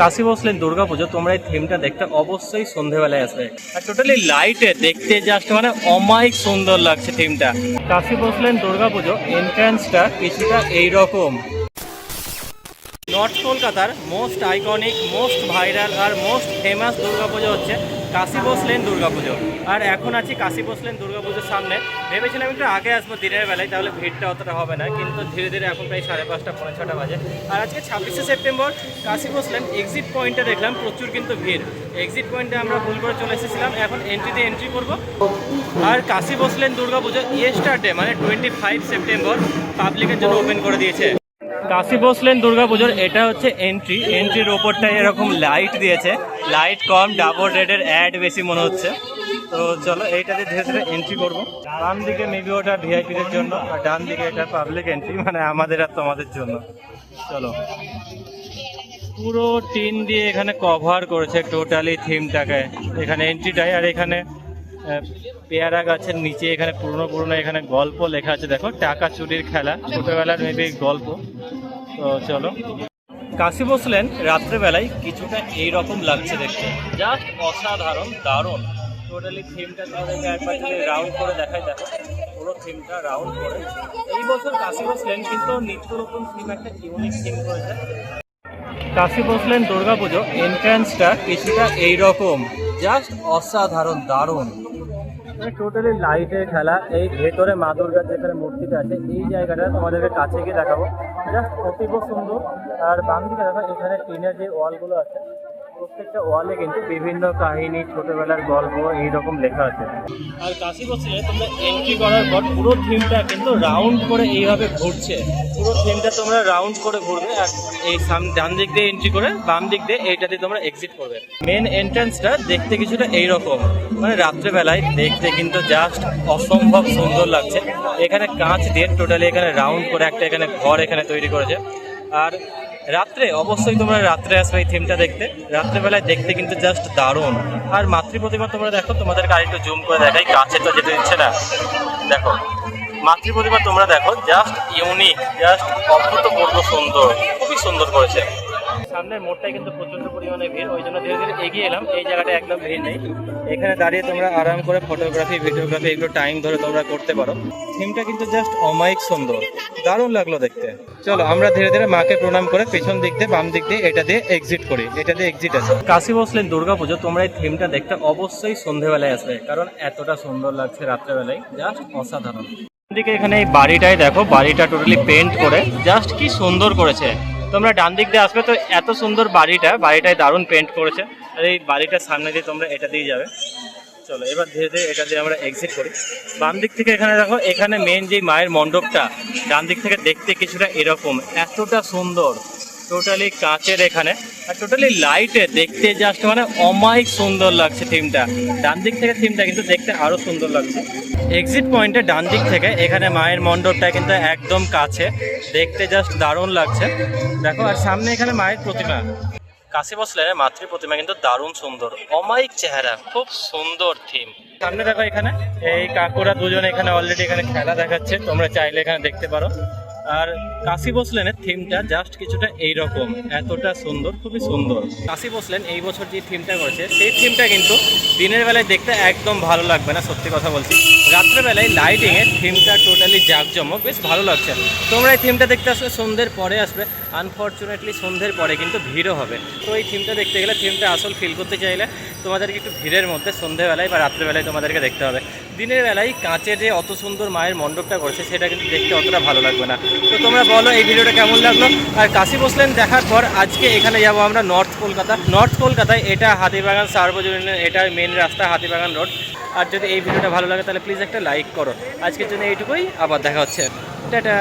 কাশি বসলেন দুর্গা পুজো তোমরা এই থিমটা দেখতে অবশ্যই সন্ধেবেলায় আসবে। আর টোটালি লাইটে দেখতে জাস্ট মানে অমায়িক সুন্দর লাগছে থিমটা কাশি বসলেন দুর্গাপুজো এন্ট্রান্সটা কিছুটা এইরকম। নর্থ কলকাতার মোস্ট আইকনিক, মোস্ট ভাইরাল আর মোস্ট ফেমাস দুর্গাপুজো হচ্ছে কাশী বসলেন দুর্গাপুজো। আর এখন আছি কাশী বসলেন দুর্গাপুজোর সামনে। ভেবেছিলাম একটু আগে আসব দিনের বেলায়, তাহলে ভিড়টা অতটা হবে না, কিন্তু ধীরে ধীরে এখন প্রায় সাড়ে পাঁচটা, পৌনে ছটা বাজে। আর আজকে ছাব্বিশে সেপ্টেম্বর কাশী বসলেন এক্সিট পয়েন্টে দেখলাম প্রচুর কিন্তু ভিড়। এক্সিট পয়েন্টে আমরা ভুল করে চলে এসেছিলাম, এখন এন্ট্রিতে এন্ট্রি করব। আর কাশী বসলেন দুর্গাপুজো ইয়েস্টারডে মানে টোয়েন্টি ফাইভ সেপ্টেম্বর পাবলিকের জন্য ওপেন করে দিয়েছে। কাশি বসলেন দুর্গাপুজোর এটা হচ্ছে এন্ট্রি এন্ট্রির ওপরটায় এরকম লাইট দিয়েছে। লাইট কম ডাবল রেডের অ্যাড বেশি মনে হচ্ছে। তো চলো, এইটাতে ধীরে ধীরে এন্ট্রি করব। বাম দিকে মেবি ওটা ভিআইপিদের জন্য, আর ডান দিকে এটা পাবলিক এন্ট্রি মানে আমাদের আর তোমাদের জন্য। চলো। পুরো টিন দিয়ে এখানে কভার করেছে টোটালি থিমটাকে এখানে এন্ট্রিটাই আর এখানে পেয়ারা গাছের নিচে এখানে পুরনো পুরনো এখানে গল্প লেখা আছে। দেখো, টাকা চুরির খেলা। ছোটবেলার মেবি গল্প। চলো। কাশি বসলেন রাত্রেবেলায় কিছুটা এইরকম লাগছে দেখতে। জাস্ট অসাধারণ, দারুণ। টোটালি থিমটা রাউন্ড করে দেখাই, দেখো। পুরো থিমটা রাউন্ড করে। এই বছর কাশি বসলেন কিন্তু নিত্য নতুন থিম একটা ইউনিক থিম করেছে। কাশি বসলেন দুর্গাপুজো এন্ট্রান্সটা কিছুটা এইরকম। জাস্ট অসাধারণ, দারুণ। টোটালি লাইটের খেলা। এই ভেতরে মা দুর্গার যেখানে মূর্তিটা আছে, এই জায়গাটা তোমাদেরকে কাছে গিয়ে দেখাবো। জাস্ট অতীব সুন্দর। আর বাম দিকে দেখো, এখানে টিনের যে ওয়ালগুলো আছে প্রত্যেকটা ওয়ালে কিন্তু বিভিন্ন কাহিনী, ছোটবেলার গল্প, এইরকম লেখা আছে। আর কাশি বসলে তোমরা এন্ট্রি করার পর পুরো থিমটা কিন্তু রাউন্ড করে এইভাবে ঘুরছে। পুরো থিমটা তোমরা রাউন্ড করে ঘুরবে আর এই সাম ডান দিক দিয়ে এন্ট্রি করে বাম দিক দিয়ে এইটাতে তোমরা এক্সিট করবে। মেন এন্ট্রান্সটা দেখতে কিছুটা এইরকম। মানে রাত্রেবেলায় দেখতে কিন্তু জাস্ট অসম্ভব সুন্দর লাগছে। এখানে কাঁচ দিয়ে টোটালি এখানে রাউন্ড করে একটা এখানে ঘর এখানে তৈরি করেছে। আর রাত্রে? অবশ্যই তোমরা রাত্রে আসবে এই থিমটা দেখতে। রাত্রেবেলায় দেখতে কিন্তু জাস্ট দারুণ। আর মাতৃ প্রতিমা তোমরা দেখো, তোমাদেরকে আরেকটু জুম করে দেখাই, কাছে তো যেতে দিচ্ছে না। দেখো, মাতৃ প্রতিমা তোমরা দেখো জাস্ট ইউনিক জাস্ট অভূতপূর্ব সুন্দর, খুবই সুন্দর করেছে। সামনের মোড়টাই কিন্তু প্রচণ্ড পরিমাণে ভিড় ওই জন্য ধীরে ধীরে এগিয়ে এলাম। এই জায়গাটা একদম ভিড় নেই। এখানে দাঁড়িয়ে তোমরা আরাম করে ফটোগ্রাফি ভিডিওগ্রাফি এগুলো টাইম ধরে তোমরা করতে পারো। থিমটা কিন্তু জাস্ট অমায়িক সুন্দর। দারুণ লাগল দেখতে। চলো আমরা ধীরে ধীরে মাকে প্রণাম করে পেছন দিক দিয়ে বাম দিক দিয়ে এটা দিয়ে এক্সিট করি। এটা দিয়ে এক্সিট আছে। কাশি বসলেন দুর্গাপুজো তোমরা এই থিমটা দেখতে অবশ্যই সন্ধেবেলায় আসবে কারণ এতটা সুন্দর লাগছে রাত্রেবেলায়। জাস্ট অসাধারণ। দিকে এখানে এই বাড়িটাই দেখো বাড়িটা টোটালি পেন্ট করে জাস্ট কি সুন্দর করেছে। তোমরা ডান দিক দিয়ে আসবে, তো এত সুন্দর বাড়িটা, বাড়িটায় দারুণ পেন্ট করেছে। আর এই বাড়িটার সামনে দিয়ে তোমরা এটা দিয়ে যাবে। চলো, এবার ধীরে ধীরে এটা দিয়ে আমরা এক্সিট করি। বাম দিক থেকে এখানে দেখো, এখানে মেন যে মায়ের মণ্ডপটা, ডান দিক থেকে দেখতে কিছুটা এরকম, এতটা সুন্দর। টোটালি কাঁচের এখানে। আর টোটালি লাইটে দেখতে জাস্ট মানে অমায়িক সুন্দর লাগছে থিমটা ডান দিক থেকে থিমটা কিন্তু দেখতে আরও সুন্দর লাগছে। এক্সিট পয়েন্টে ডান দিক থেকে, এখানে মায়ের মণ্ডপটা কিন্তু একদম কাছে। দেখতে জাস্ট দারুণ লাগছে। দেখো, আর সামনে এখানে মায়ের প্রতিমা। কাশি বসলে মাতৃ প্রতিমা কিন্তু দারুণ সুন্দর। অমায়িক চেহারা, খুব সুন্দর থিম সামনে দেখো এখানে, এই কাকুরা দুজন এখানে অলরেডি এখানে খেলা দেখাচ্ছে। তোমরা চাইলে এখানে দেখতে পারো। আর কাশি বসলেনের থিমটা জাস্ট কিছুটা এইরকম, এতটা সুন্দর, খুবই সুন্দর। কাশি বসলেন এই বছর যে থিমটা করেছে, সেই থিমটা কিন্তু দিনের বেলায় দেখতে একদম ভালো লাগবে না, সত্যি কথা বলছি। রাত্রেবেলায় লাইটিং এর থিমটা টোটালি জাঁকজমক, বেশ ভালো লাগছে। তোমরা এই থিমটা দেখতে আসলে সন্ধ্যের পরে আসবে। আনফর্চুনেটলি সন্ধ্যের পরে কিন্তু ভিড়ও হবে। তো এই থিমটা দেখতে গেলে থিমটা আসল ফিল করতে চাইলে তোমাদেরকে একটু ভিড়ের মধ্যে সন্ধ্যেবেলায় বা রাত্রেবেলায় তোমাদেরকে দেখতে হবে। দিনের বেলায় কাঁচের যে অত সুন্দর মায়ের মণ্ডপটা করেছে, সেটা কিন্তু দেখতে অতটা ভালো লাগবে না। তো তোমরা বলো এই ভিডিওটা কেমন লাগল? আর কাশি বসলেন দেখার পর আজকে এখানে যাব আমরা নর্থ কলকাতা। নর্থ কলকাতায় এটা হাতিবাগান সার্বজনীন, এটা মেন রাস্তা, হাতিবাগান রোড আর যদি এই ভিডিওটা ভালো লাগে, তাহলে প্লিজ একটা লাইক করো। আজকের জন্য এইটুকুই, আবার দেখা হচ্ছে। টাটা!